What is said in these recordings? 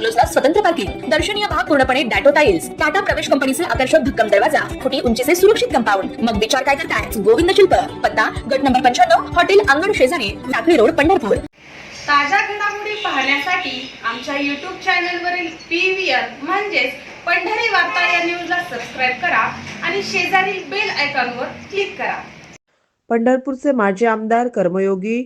बंगलोजला स्वतंत्र पार्किंग. दर्शनीय भाग पूर्णपणे डॅटो टाइल्स टाटा प्रवेश कंपनीचे आकर्षक भक्कम दरवाजा. फुटी उंचीचे सुरक्षित कंपाऊंड. मग विचार काय करताय? गोविंद शिल्प. पत्ता गट नंबर पंच्याण्णव हॉटेल अंगण शेजारी टाकळी रोड पंढरपूर. ताज्या घडामोडी पाहण्यासाठी आमच्या यूट्यूब चॅनलवरील पी व्ही आर म्हणजेच पंढरी वार्ता या न्यूजला सबस्क्राईब करा आणि शेजारील बेल आयकॉनवर क्लिक करा. पंढरपूरचे माजी आमदार कर्मयोगी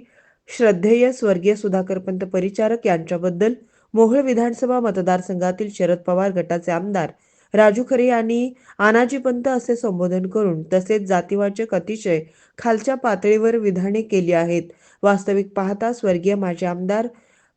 श्रद्धेय स्वर्गीय सुधाकरपंत परिचारक यांच्याबद्दल मोहोळ विधानसभा मतदारसंघातील शरद पवार गटाचे आमदार राजू खरे यांनी आनाजीपंत असे संबोधन करून तसेच जातीवाचक अतिशय खालच्या पातळीवर विधाने केली आहेत. वास्तविक पाहता स्वर्गीय माजी आमदार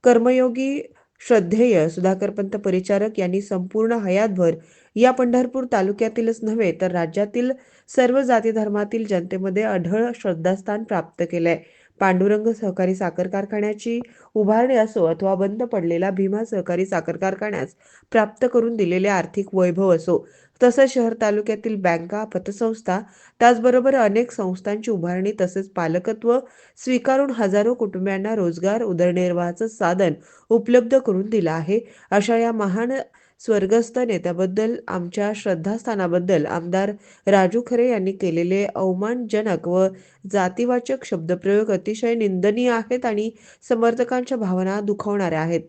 कर्मयोगी श्रद्धेय सुधाकरपंत परिचारक यांनी संपूर्ण हयातभर या पंढरपूर तालुक्यातीलच नव्हे तर राज्यातील सर्व जाती धर्मातील जनतेमध्ये अढळ श्रद्धास्थान प्राप्त केलंय. पांडुरंग सहकारी साखर कारखान्याची उभारणी असो अथवा बंद पडलेला भीमा सहकारी साखर कारखान्यास प्राप्त करून दिलेले आर्थिक वैभव असो तसंच शहर तालुक्यातील बँका पतसंस्था त्याचबरोबर अनेक संस्थांची उभारणी तसेच पालकत्व स्वीकारून हजारो कुटुंबियांना रोजगार उदरनिर्वाहाचं साधन उपलब्ध करून दिलं आहे अशा या महान स्वर्गस्थ नेत्याबद्दल आमच्या श्रद्धास्थानाबद्दल आमदार राजू खरे यांनी केलेले अवमानजनक व जातीवाचक शब्दप्रयोग अतिशय निंदनीय आहेत आणि समर्थकांच्या भावना दुखावणाऱ्या आहेत.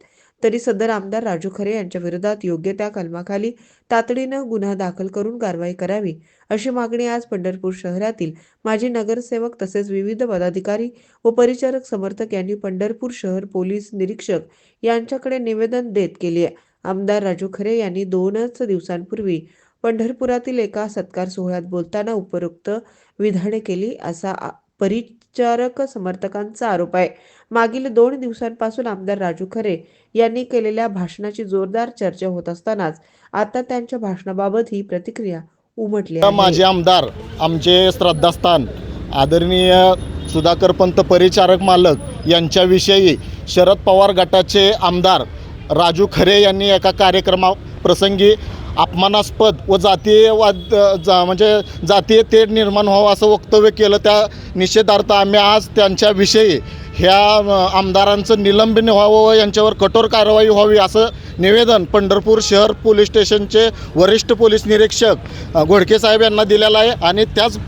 तरी सदर आमदार राजू खरे यांच्या विरोधात योग्य त्या कलमाखाली तातडीनं गुन्हा दाखल करून कारवाई करावी अशी मागणी आज पंढरपूर शहरातील माजी नगरसेवक तसेच विविध पदाधिकारी व परिचारक समर्थक यांनी पंढरपूर शहर पोलीस निरीक्षक यांच्याकडे निवेदन देत केली आहे. आमदार राजू खरे यांनी दोनच दिवसांपूर्वी पंढरपुरातील एका सत्कार सोहळ्यात बोलताना उपरोक्त विधाने केली असा आ- परिचारक समर्थकांचा आरोप आहे. मागील दोन दिवसांपासून आमदार राजू खरे यांनी केलेल्या भाषणाची जोरदार चर्चा होत असतानाच आता त्यांच्या भाषणाबाबत ही प्रतिक्रिया उमटली माझे आमदार आमचे श्रद्धास्थान आदरणीय सुधाकरपंत परिचारक मालक यांच्याविषयी शरद पवार गटाचे आमदार राजू खरे यांनी एका कार्यक्रमाप्रसंगी अपमानास्पद व जातीयवाद जा म्हणजे जातीय तेढ निर्माण व्हावं असं वक्तव्य केलं. त्या निषेधार्थ आम्ही आज त्यांच्याविषयी ह्या आमदारांचं निलंबन व्हावं व यांच्यावर कठोर कारवाई व्हावी असं निवेदन पंढरपूर शहर पोलीस स्टेशनचे वरिष्ठ पोलीस निरीक्षक घोडकेसाहेब घोडके साहेब यांना दिलेलं आहे. आणि त्याच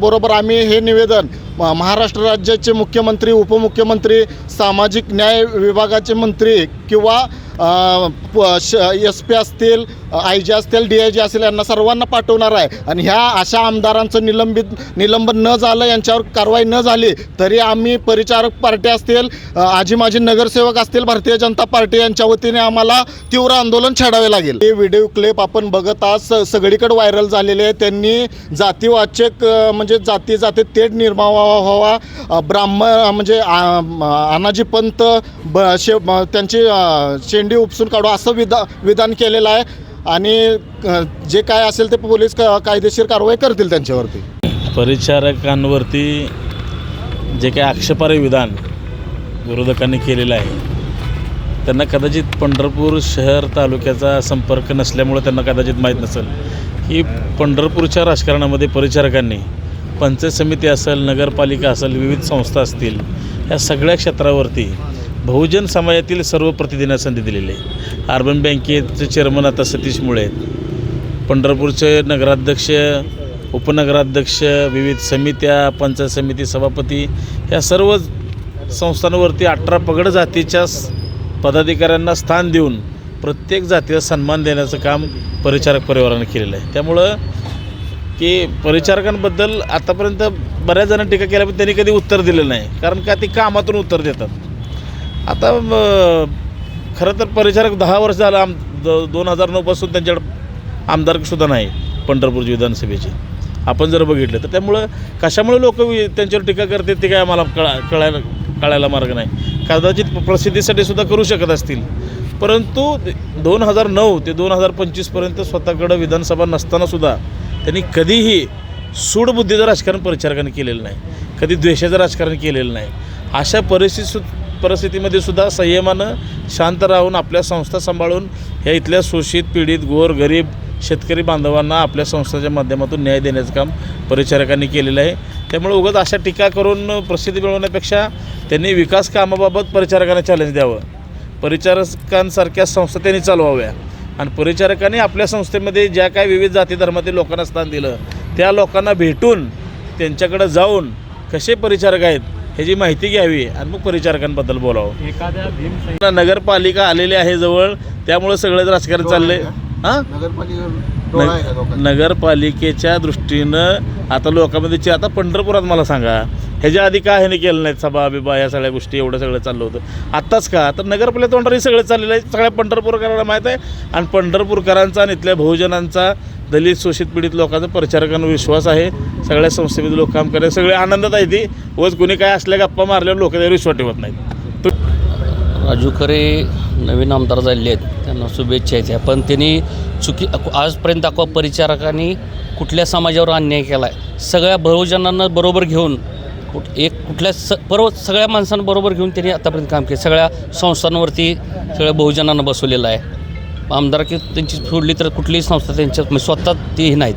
बरोबर आम्ही हे निवेदन महाराष्ट्र राज्याचे मुख्यमंत्री उपमुख्यमंत्री सामाजिक न्याय विभागाचे मंत्री किंवा एस पी असतील आय जी असतील डी आय जी असतील यांना सर्वांना पाठवणार आहे. आणि ह्या अशा आमदारांचं निलंबित निलंबन न झालं यांच्यावर कारवाई न झाली तरी आम्ही परिचारक पार्टी असतील आजी माजी नगरसेवक असतील भारतीय जनता पार्टी यांच्या वतीने आम्हाला तीव्र आंदोलन छेडावे लागेल. हे व्हिडिओ क्लिप आपण बघत आज स- सगळीकडे व्हायरल झालेले आहे त्यांनी जातीवाचक म्हणजे जाती जाती तेढ निर्माण व्हावा व्हावा ब्राह्मण म्हणजे अनाजी पंत ब शे त्यांची शेंड शेंडी उपसून काढू असं विधा विधान केलेलं आहे. आणि जे काय असेल ते पोलीस का कायदेशीर कारवाई करतील त्यांच्यावरती. परिचारकांवरती जे काही आक्षेपार्ह विधान विरोधकांनी केलेलं आहे त्यांना कदाचित पंढरपूर शहर तालुक्याचा संपर्क नसल्यामुळे त्यांना कदाचित माहीत नसेल. की पंढरपूरच्या राजकारणामध्ये परिचारकांनी पंचायत समिती असेल नगरपालिका असेल विविध संस्था असतील या सगळ्या क्षेत्रावरती बहुजन समाजातील सर्व प्रतिनिधींना संधी दिलेली आहे. अर्बन बँकेचे चेअरमन आता सतीश मुळे आहेत. पंढरपूरचे नगराध्यक्ष उपनगराध्यक्ष विविध समित्या पंचायत समिती सभापती या सर्व संस्थांवरती अठरा पगड जातीच्या पदाधिकाऱ्यांना स्थान देऊन प्रत्येक जातीला सन्मान देण्याचं काम परिचारक परिवारानं केलेलं आहे. त्यामुळं की परिचारकांबद्दल आतापर्यंत बऱ्याच जणांनी टीका केल्या पण त्यांनी कधी उत्तर दिलेलं नाही. कारण का? ते कामातून उत्तर देतात. आता खरं तर परिचारक दहा वर्ष झालं आम द दोन हजार नऊपासून त्यांच्याकडे आमदारसुद्धा नाही पंढरपूरची विधानसभेची. आपण जर बघितलं तर त्यामुळं कशामुळे लोक त्यांच्यावर टीका करतात ते काय आम्हाला कळा कळायला कळायला मार्ग नाही. कदाचित प्रसिद्धीसाठी सुद्धा करू शकत असतील. परंतु दोन हजार नऊ ते दोन हजार पंचवीसपर्यंत स्वतःकडं विधानसभा नसतानासुद्धा त्यांनी कधीही सूडबुद्धीचं राजकारण परिचारकाने केलेलं नाही. कधी द्वेषाचं राजकारण केलेलं नाही. अशा परिस्थितीत परिस्थितीमध्ये सुद्धा संयमानं शांत राहून आपल्या संस्था सांभाळून ह्या इथल्या शोषित पीडित गोर गरीब शेतकरी बांधवांना आपल्या संस्थेच्या माध्यमातून न्याय देण्याचं काम परिचारकांनी केलेलं आहे. त्यामुळे उगाच अशा टीका करून प्रसिद्धी मिळवण्यापेक्षा त्यांनी विकास कामाबाबत परिचारकांना चॅलेंज द्यावं. परिचारकांसारख्या संस्था त्यांनी चालवाव्या. आणि परिचारकांनी आपल्या संस्थेमध्ये ज्या काय विविध जाती धर्मातील लोकांना स्थान दिलं त्या लोकांना भेटून त्यांच्याकडं जाऊन कसे परिचारक आहेत ह्याची माहिती घ्यावी आणि मग परिचारकांबद्दल बोलावं. एखाद्या भीम नगरपालिका आलेली आहे जवळ त्यामुळं सगळंच राजकारण चाललंय. हां? नग- नगरपालिकेच्या दृष्टीनं आता लोकांमध्ये चे- आता पंढरपुरात मला सांगा ह्याच्या आधी काय ह्याने केलं नाहीत सभा बिबा या सगळ्या गोष्टी एवढं सगळं चाललं होतं. आत्ताच का? तर नगरपालिका तोंडावर सगळं चाललेलं आहे. सगळ्या पंढरपूरकरांना माहीत आहे. आणि पंढरपूरकरांचा आणि इथल्या बहुजनांचा दलित शोषित पीडित लोकांचा प्रचारकांवर विश्वास आहे. सगळ्या संस्थेमध्ये लोक काम करतात. सगळे आनंदात आहे ती. वच कुणी काय असल्या गप्पा मारल्यावर लोक त्यावर विश्वास ठेवत नाहीत. राजू खरे नवीन आमदार झालेले आहेत. त्यांना शुभेच्छा आहेत पण त्यांनी चुकी आजपर्यंत अकवा परिचारकांनी कुठल्या समाजावर अन्याय केला आहे सगळ्या बहुजनांना बरोबर घेऊन कुठ एक कुठल्या स परव सगळ्या माणसांबरोबर घेऊन त्यांनी आतापर्यंत काम केलं. सगळ्या संस्थांवरती सगळ्या बहुजनांना बसवलेलं आहे. आमदारकी त्यांची सोडली तर कुठलीही संस्था त्यांच्या म्हणजे स्वतः तेही नाहीत.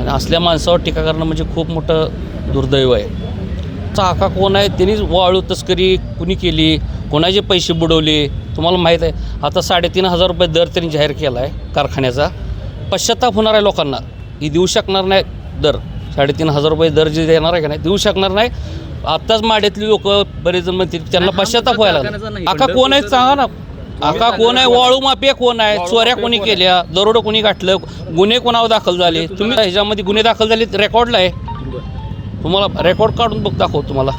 आणि असल्या माणसावर टीका करणं म्हणजे खूप मोठं दुर्दैव आहे. चाका कोण आहे? त्यांनीच वाळू तस्करी कुणी केली? कोणाचे पैसे बुडवले? तुम्हाला माहीत आहे. आता साडेतीन हजार रुपये दर त्यांनी जाहीर केला आहे कारखान्याचा. पश्चाताप होणार आहे लोकांना. ही देऊ शकणार नाही दर. साडेतीन हजार रुपये दर जे देणार आहे का नाही? देऊ शकणार नाही. आत्ताच माड्यातली लोक बरेच जण म्हणतील त्यांना पश्चाताप व्हायला लागला. आका कोण आहे? सांगा ना. आका कोण आहे? वाळू माफिया कोण आहे? चोऱ्या कोणी केल्या? दरोडं कोणी गाठलं गुन्हे कोणावर दाखल झाले? तुम्ही ह्याच्यामध्ये गुन्हे दाखल झाले रेकॉर्डला आहे. तुम्हाला रेकॉर्ड काढून बघ दाखव तुम्हाला.